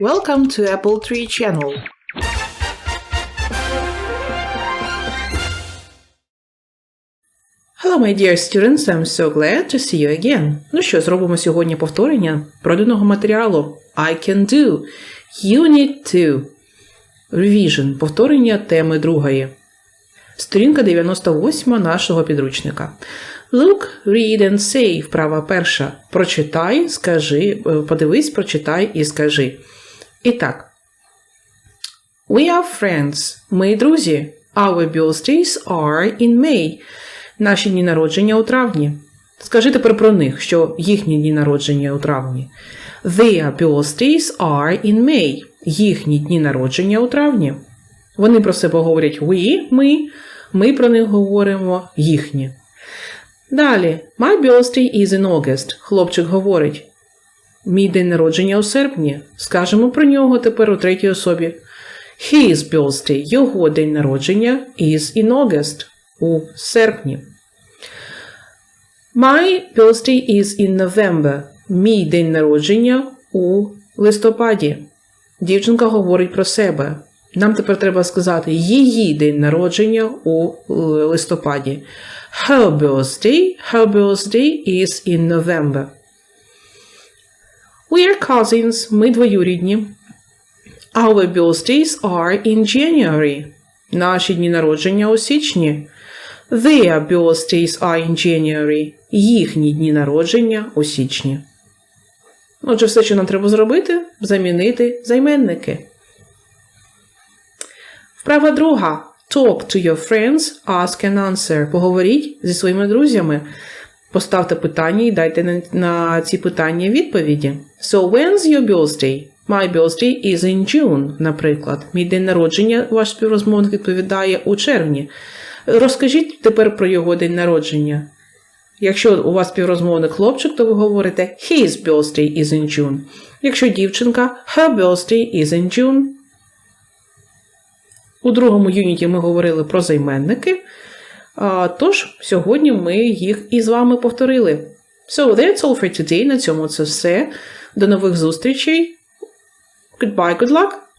Welcome to Apple Tree Channel. Hello, my dear students, I'm so glad to see you again. Ну що, зробимо сьогодні повторення проданого матеріалу I can do. Unit 2. Revision. Повторення теми другої. Сторінка 98 нашого підручника. Look, read and say. Вправа перша. Прочитай, скажи, е, подивись, прочитай і скажи. І так. We are friends. Ми друзі. Our birthdays are in May. Наші дні народження у травні. Скажи тепер про них, що їхні дні народження у травні. Their birthdays are in May. Їхні дні народження у травні. Вони про себе говорять we, ми, ми про них говоримо їхні. Далі. My birthday is in August. Хлопчик говорить. Мій день народження у серпні. Скажемо про нього тепер у третій особі. His birthday, його день народження is in August. У серпні. My birthday is in November. Мій день народження у листопаді. Дівчинка говорить про себе. Нам тепер треба сказати її день народження у листопаді. Her birthday, her birthday is in November. We are cousins. Ми двоюрідні. Our birthdays are in January. Наші дні народження у січні. Their birthdays are in January. Їхні дні народження у січні. Отже, все, що нам треба зробити, замінити займенники. Вправа друга. Talk to your friends, ask and answer. Поговоріть зі своїми друзями. Поставте питання і дайте на, ці питання відповіді. So, when's your birthday? My birthday is in June, наприклад. Мій день народження, ваш співрозмовник відповідає у червні. Розкажіть тепер про його день народження. Якщо у вас співрозмовник хлопчик, то ви говорите His birthday is in June. Якщо дівчинка, her birthday is in June. У другому юніті ми говорили про займенники. Тож, сьогодні ми їх із вами повторили. So, that's all for today. На цьому це все. До нових зустрічей. Goodbye, good luck!